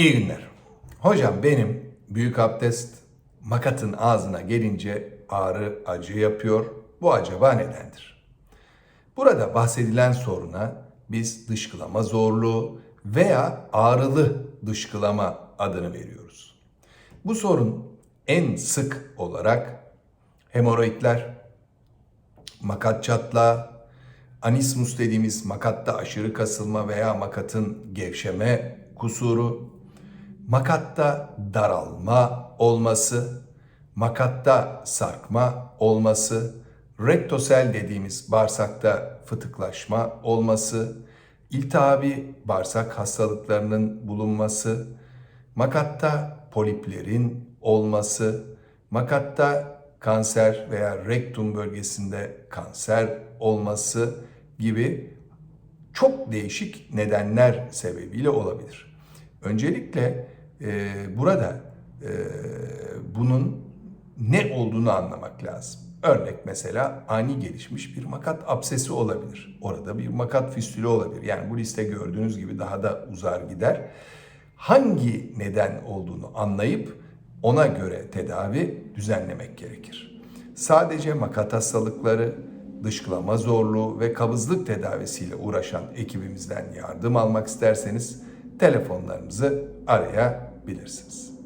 İyi günler. Hocam benim büyük abdest makatın ağzına gelince ağrı acı yapıyor. Bu acaba nedendir? Burada bahsedilen soruna biz dışkılama zorluğu veya ağrılı dışkılama adını veriyoruz. Bu sorun en sık olarak hemoroidler, makat çatlağı, anismus dediğimiz makatta aşırı kasılma veya makatın gevşeme kusuru, makatta daralma olması, makatta sarkma olması, rektosel dediğimiz bağırsakta fıtıklaşma olması, iltihabi bağırsak hastalıklarının bulunması, makatta poliplerin olması, makatta kanser veya rektum bölgesinde kanser olması gibi çok değişik nedenler sebebiyle olabilir. Öncelikle e, burada e, bunun ne olduğunu anlamak lazım. Örnek mesela ani gelişmiş bir makat absesi olabilir. Orada bir makat fistülü olabilir. Yani bu liste gördüğünüz gibi daha da uzar gider. Hangi neden olduğunu anlayıp ona göre tedavi düzenlemek gerekir. Sadece makat hastalıkları, dışkılama zorluğu ve kabızlık tedavisiyle uğraşan ekibimizden yardım almak isterseniz telefonlarımızı arayabilirsiniz.